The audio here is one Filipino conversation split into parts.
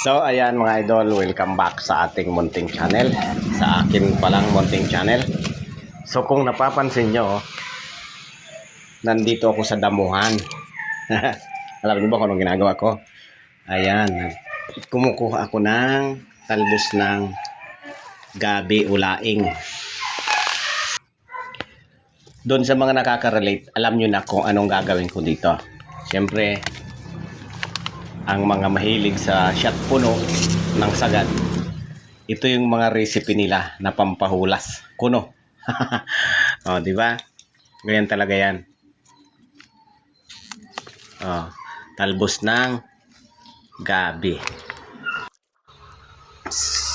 So ayan mga idol, welcome back sa ating munting channel. Sa akin palang munting channel. So kung napapansin nyo, nandito ako sa damuhan. Alam niyo ba kung anong ginagawa ko? Ayan, kumukuha ako ng talbos ng gabi ulaing. Doon sa mga nakaka-relate, alam nyo na kung anong gagawin ko dito. Siyempre, ang mga mahilig sa shot puno ng sagad. Ito yung mga recipe nila na pampahulas. Kuno. oh, di ba? Ganyan talaga yan. Oh, talbos ng gabi.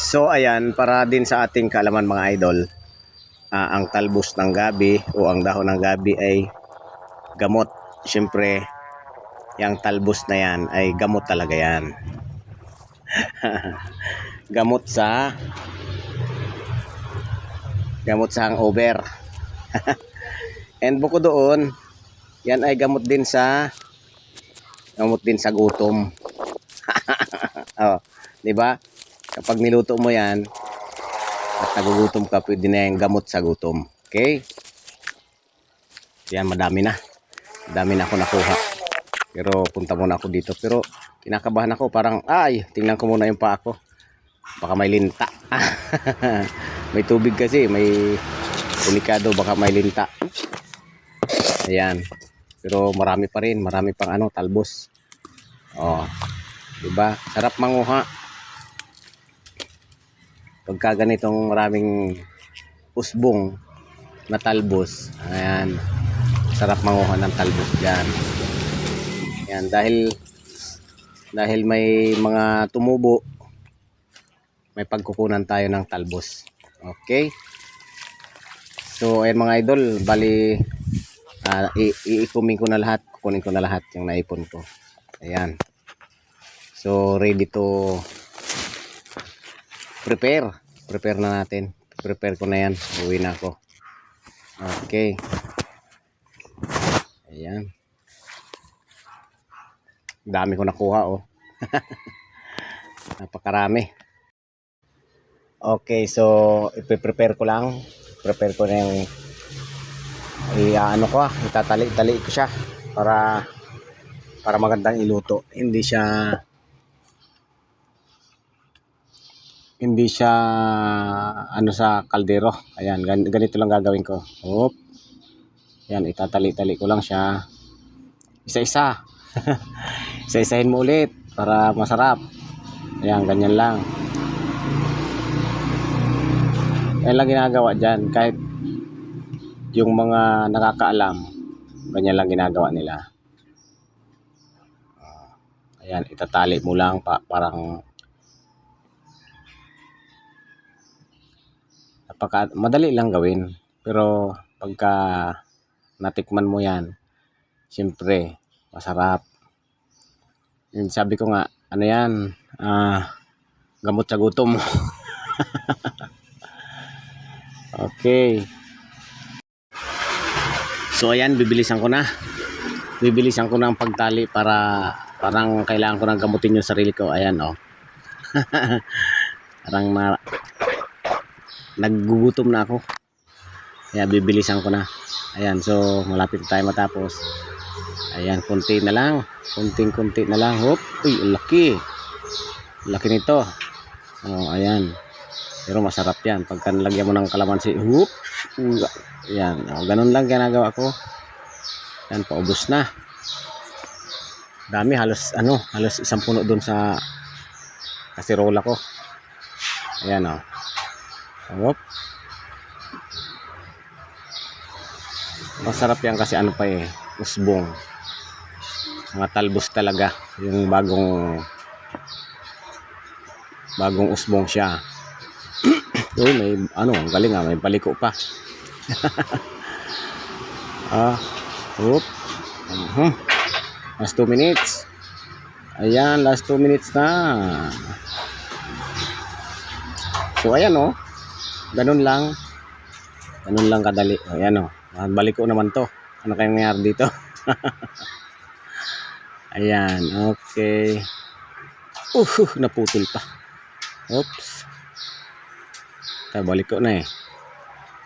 So ayan, para din sa ating kaalaman mga idol, ah, ang talbos ng gabi o ang dahon ng gabi ay gamot. Siyempre, yung talbos na yan ay gamot talaga yan. gamot sa gamot sa hangover. And bukod doon, yan ay gamot din sa gamot din sa gutom. oh, 'di ba? Kapag niluto mo 'yan at nagugutom ka, pwede na yung gamot sa gutom. Okay? Yan, madami na. Madami na ako nakuha. Pero punta muna ako dito. Pero kinakabahan ako. Parang, ay, tingnan ko muna yung paa ko. Baka may linta. may tubig kasi. May delikado. Baka may linta. Ayan. Pero marami pa rin. Marami pang ano, talbos. Oh. Diba? Sarap manguha. Pagka ganitong maraming usbong na talbos. Ayan. Sarap manguha ng talbos dyan. Yan, dahil dahil may mga tumubo, may pagkukunan tayo ng talbos. Okay? So, ayan mga idol, bali i- iikumin ko na lahat, kukunin ko na lahat yung naipon ko. Ayan. So, ready to prepare. Prepare na natin. Prepare ko na yan. Uwi na ako. Okay. Ayan. Dami ko nakuha oh. Napakarami. Okay, so ipe-prepare ko lang. Prepare ko na yung i-ano ko ah, itatali-tali ko siya para para magandang iluto. Hindi siya hindi siya ano sa kaldero. Ayan, gan- ganito lang gagawin ko. Oop. Yan, itatali-tali ko lang siya. Isa-isa. Isa-isahin mo ulit para masarap. Ayan, ganyan lang. Yan lang ginagawa dyan. Kahit yung mga nakakaalam, ganyan lang ginagawa nila. Ah, Ayan, itatali mo lang pa, parang napaka madali lang gawin. Pero pagka natikman mo yan, siyempre, masarap. Yung sabi ko nga, ano yan, ah, gamot sa gutom. okay. So ayan, bibilisan ko na. Bibilisan ko na ang pagtali para parang kailangan ko nang gamutin yung sarili ko. Ayan, oh. parang ma naggugutom na ako. Kaya bibilisan ko na. Ayan, so malapit na tayo matapos. Ayan, konti na lang. Kunting-kunti na lang. Hop. Uy, laki. Laki nito. Oh, ayan. Pero masarap yan. Pagka nalagyan mo ng kalamansi, hop. Ayan. Oh, ganun lang ginagawa ko. Ayan, paubos na. Dami, halos, ano, halos isang puno dun sa kasirola ko. Ayan, oh. Hop. Masarap yan kasi ano pa eh, usbong. Mga talbos talaga. Yung bagong bagong usbong siya. Uy, may ano, ang galing ah, may paliko pa. ah, whoop. Mhm. Last 2 minutes. Ayan, last 2 minutes na. So, ayan oh. Ganun lang. Ganun lang kadali. Ayan oh. Balik ko naman to. Ano kayang nangyari dito? Ayan, okay. Uh, naputol pa. Oops. Tayo, balik ko na eh.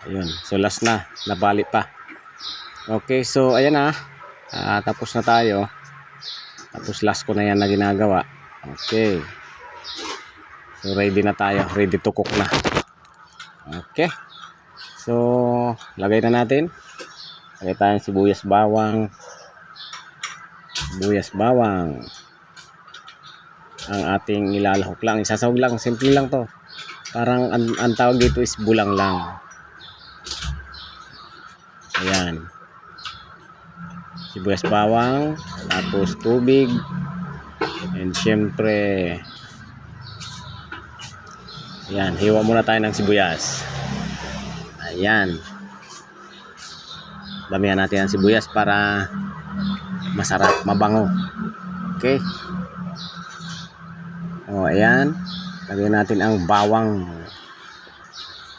Ayun. So, last na. Nabali pa. Okay, so, ayan na. Ah, tapos na tayo. Tapos last ko na yan na ginagawa. Okay. So, ready na tayo. Ready to cook na. Okay. So, lagay na natin. Lagay tayo sibuyas bawang. Sibuyas bawang. Ang ating ilalahok lang. Isasawag lang. Simple lang to. Parang ang, ang tawag dito is bulang lang. Ayan. Sibuyas bawang. Tapos tubig. And syempre, ayan, hiwa muna tayo ng sibuyas. Ayan. Damihan natin ang sibuyas para masarap, mabango. Okay. O, ayan. Lagyan natin ang bawang.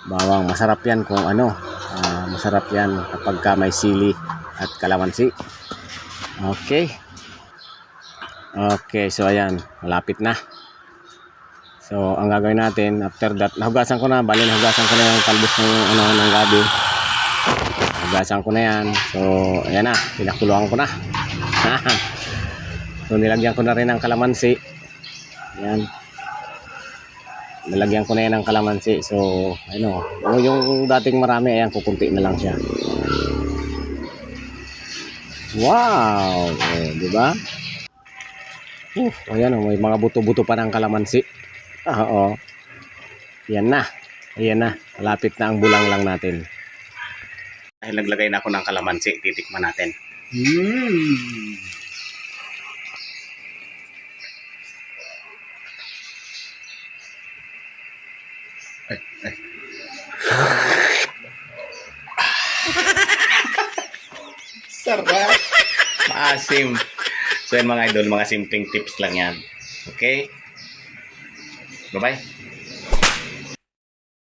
Bawang, masarap yan kung ano. ah, masarap yan kapag ka may sili at kalamansi. Okay. Okay, so ayan, malapit na. So, ang gagawin natin, after that, nahugasan ko na, bali nahugasan ko na yung talbos ng, ano, ng gabi. Nahugasan ko na yan. So, ayan na, pinakuluan ko na. so, nilagyan ko na rin ng kalamansi. Ayan. Nilagyan ko na yan ng kalamansi. So, ano, yung dating marami, ayan, kukunti na lang siya. Wow! Oh, di ba? Uh, ayan oh, may mga buto-buto pa ng kalamansi. Ah, Oo. Yan na. Ayan na. Malapit na ang bulang lang natin. Dahil naglagay na ako ng kalamansi, titikman natin. Mm. Sarap. Maasim. So yan mga idol, mga simpleng tips lang yan. Okay? Bye-bye.